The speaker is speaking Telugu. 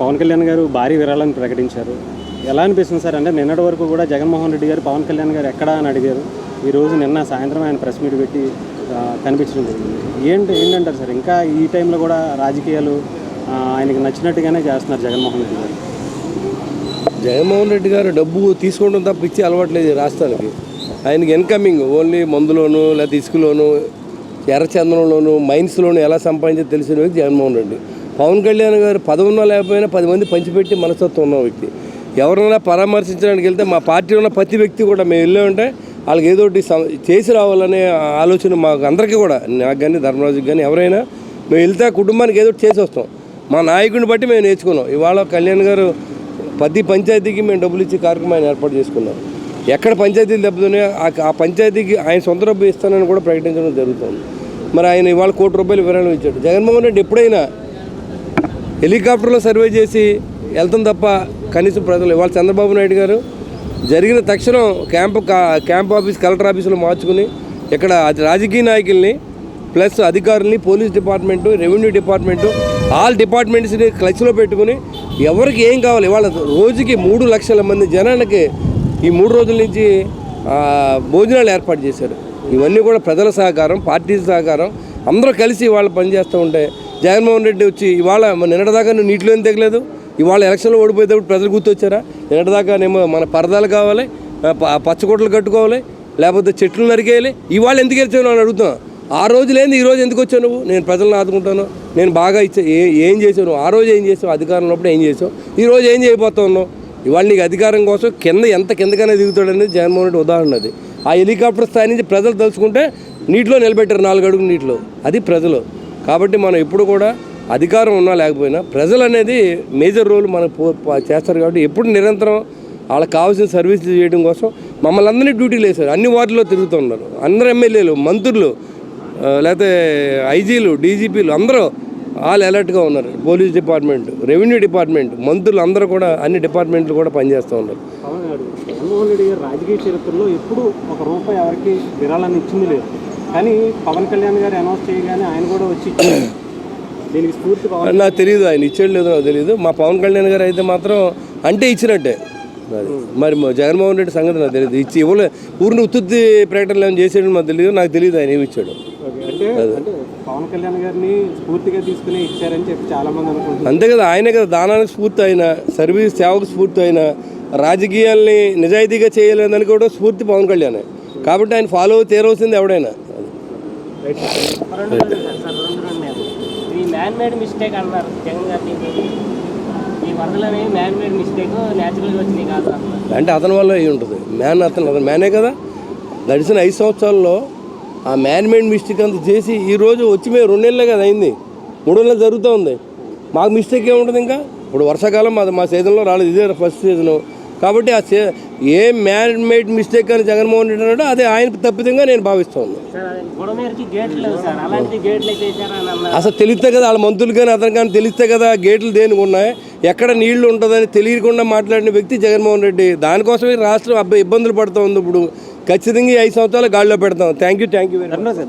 పవన్ కళ్యాణ్ గారు భారీ విరాళాన్ని ప్రకటించారు. ఎలా అనిపిస్తుంది సార్? అంటే నిన్నటి వరకు కూడా జగన్మోహన్ రెడ్డి గారు పవన్ కళ్యాణ్ గారు ఎక్కడా అని అడిగారు. ఈ రోజు నిన్న సాయంత్రం ఆయన ప్రెస్ మీట్ పెట్టి కనిపించడం జరిగింది. ఏంటి ఏంటంటారు సార్? ఇంకా ఈ టైంలో కూడా రాజకీయాలు ఆయనకి నచ్చినట్టుగానే చేస్తున్నారు జగన్మోహన్ రెడ్డి గారు. జగన్మోహన్ రెడ్డి గారు డబ్బు తీసుకోవడం తప్ప ఇచ్చి అలవాట్లేదు రాష్ట్రానికి. ఆయనకి ఇన్కమింగ్ ఓన్లీ మందులోను లేకపోతే ఇసుకలోను ఎర్రచందనంలోను మైన్స్లోను ఎలా సంపాదించో తెలిసిన వ్యక్తి జగన్మోహన్ రెడ్డి. పవన్ కళ్యాణ్ గారు పదవున్నా లేకపోయినా పది మంది పంచిపెట్టి మనస్తత్వం ఉన్న వ్యక్తి. ఎవరైనా పరామర్శించడానికి వెళ్తే మా పార్టీలో ఉన్న ప్రతి వ్యక్తి కూడా మేము వెళ్ళామంటే వాళ్ళకి ఏదో ఒకటి చేసి రావాలనే ఆలోచన మాకు అందరికీ కూడా నాకు కానీ ధర్మరాజుకి కానీ ఎవరైనా మేము వెళ్తే ఆ కుటుంబానికి ఏదో ఒకటి చేసి వస్తాం. మా నాయకుడిని బట్టి మేము నేర్చుకున్నాం. ఇవాళ కళ్యాణ్ గారు ప్రతి పంచాయతీకి మేము డబ్బులు ఇచ్చి కార్యక్రమాన్ని ఏర్పాటు చేసుకున్నాం ఎక్కడ పంచాయతీలు దెబ్బతున్నాయో ఆ- ఆ పంచాయతీకి ఆయన సొంత డబ్బు ఇస్తానని కూడా ప్రకటించడం జరుగుతుంది. మరి ఆయన ఇవాళ కోటి రూపాయలు విరాళం ఇచ్చాడు. జగన్మోహన్ రెడ్డి ఎప్పుడైనా హెలికాప్టర్లో సర్వే చేసి వెళ్తాం తప్ప కనీసం ప్రజలు ఇవాళ చంద్రబాబు నాయుడు గారు జరిగిన తక్షణం క్యాంపు క్యాంప్ ఆఫీస్ కలెక్టర్ ఆఫీసులో మార్చుకుని ఇక్కడ రాజకీయ నాయకుల్ని ప్లస్ అధికారుల్ని police department revenue department all డిపార్ట్మెంట్స్ని క్లచ్లో పెట్టుకుని ఎవరికి ఏం కావాలి? ఇవాళ రోజుకి మూడు లక్షల మంది జనానికి ఈ మూడు రోజుల నుంచి భోజనాలు ఏర్పాటు చేశారు. ఇవన్నీ కూడా ప్రజల సహకారం పార్టీ సహకారం అందరూ కలిసి వాళ్ళు పనిచేస్తూ ఉంటే జగన్మోహన్ రెడ్డి వచ్చి ఇవాళ నిన్నటిదాకా నువ్వు నీటిలో ఏం తెగలేదు? ఇవాళ ఎలక్షన్లో ఓడిపోయేటప్పుడు ప్రజలు గుర్తొచ్చారా? నిన్నటిదాకానేమో మన పరదాలు కావాలి పచ్చకోట్లు కట్టుకోవాలి లేకపోతే చెట్లు నరికేయాలి. ఇవాళ ఎందుకు గెలిచావు అని అడుగుతున్నా ఆ రోజు లేని ఈ రోజు ఎందుకు వచ్చావు నువ్వు? నేను ప్రజలను ఆదుకుంటాను నేను బాగా ఇచ్చే ఏ ఏం చేసావు నువ్వు? ఆ రోజు ఏం చేసావు? అధికారంలో ఏం చేసావు? ఈ రోజు ఏం చేయబోతా ఉన్నావు ఇవాళ నీకు అధికారం కోసం కింద ఎంత కిందకనే దిగుతాడనేది జగన్మోహన్ రెడ్డి ఉదాహరణ అది. ఆ హెలికాప్టర్ స్థాయి నుంచి ప్రజలు తలుచుకుంటే నీటిలో నిలబెట్టారు నాలుగు అడుగులు నీటిలో. అది ప్రజలు. కాబట్టి మనం ఎప్పుడు కూడా అధికారం ఉన్నా లేకపోయినా ప్రజలు అనేది మేజర్ రోల్ మనం చేస్తారు కాబట్టి ఎప్పుడు నిరంతరం వాళ్ళకి కావాల్సిన సర్వీసులు చేయడం కోసం మమ్మల్ని అందరినీ డ్యూటీలు వేశారు అన్ని వార్డుల్లో తిరుగుతున్నారు అందరు ఎమ్మెల్యేలు మంత్రులు లేకపోతే ఐజీలు డీజీపీలు అందరూ వాళ్ళు అలర్ట్గా ఉన్నారు. పోలీస్ డిపార్ట్మెంట్ రెవెన్యూ డిపార్ట్మెంట్ మంత్రులు అందరూ కూడా అన్ని డిపార్ట్మెంట్లు కూడా పనిచేస్తూ ఉన్నారు. జగన్మోహన్ రెడ్డి గారు రాజకీయ చరిత్రలో ఎప్పుడు ఒక రూపాయి ఎవరికి విరాళాన్ని ఇచ్చింది లేదు. కానీ పవన్ కళ్యాణ్ గారు అనౌన్స్ చేయగానే ఆయన కూడా వచ్చి. దీనికి స్ఫూర్తి నాకు తెలియదు ఆయన ఇచ్చాడు లేదో నాకు తెలియదు మా పవన్ కళ్యాణ్ గారు అయితే మాత్రం అంటే ఇచ్చినట్టే. మరి జగన్మోహన్ రెడ్డి సంగతి నాకు తెలియదు ఇచ్చి ఇవ్వలే ఊరిని ఉత్తుత్తి ప్రకటనలు ఏమైనా చేసాడు నాకు తెలియదు నాకు తెలియదు ఆయన ఏమి ఇచ్చాడు. పవన్ కళ్యాణ్ గారిని స్ఫూర్తిగా తీసుకుని ఇచ్చారని చెప్పి చాలా మంది అనుకుంటున్నారు. అంతే కదా ఆయనే కదా దానానికి స్ఫూర్తి అయిన సర్వీస్ సేవకు స్ఫూర్తి అయిన రాజకీయాల్ని నిజాయితీగా చేయలేదని కూడా స్ఫూర్తి పవన్ కళ్యాణ్. కాబట్టి ఆయన ఫాలో తీరవలసింది ఎవడైనా. ఇది మ్యాన్ మేడ్ మిస్టేక్ అన్నారు. జగన్ గారు ఈ వరదలు అనేవి మ్యాన్ మేడ్ మిస్టేక్ న్యాచురల్గా వచ్చినాయి కాదు అంటే అతని వల్ల అయి ఉంటుంది? మ్యాన్ అతను అతను మ్యానే కదా? గడిచిన ఐదు సంవత్సరాల్లో ఆ మ్యాన్ మేడ్ మిస్టేక్ అంత చేసి ఈరోజు వచ్చి మేము రెండు నెలలే కదా అయింది. మూడు నెలలు జరుగుతూ ఉంది. మాకు మిస్టేక్ ఏముంటుంది ఇంకా? ఇప్పుడు వర్షాకాలం మాది మా సీజన్లో రాలేదు. ఇదే ఫస్ట్ సీజను కాబట్టి ఆ C A man made mistake అని జగన్మోహన్ రెడ్డి అన్నాడో అదే ఆయన తప్పిదంగా నేను భావిస్తాను అసలు తెలిస్తే కదా వాళ్ళ మంత్రులు కానీ అతను కానీ తెలిస్తే కదా గేట్లు దేనికి ఉన్నాయి? ఎక్కడ నీళ్ళు ఉంటుందని తెలియకుండా మాట్లాడిన వ్యక్తి జగన్మోహన్ రెడ్డి. దానికోసమే రాష్ట్రం అబ్బాయి ఇబ్బందులు పడుతూ ఉంది ఇప్పుడు. ఖచ్చితంగా ఈ ఐదు సంవత్సరాలు గాడిలో పెడతాం. Thank you thank you very much Dharmaraju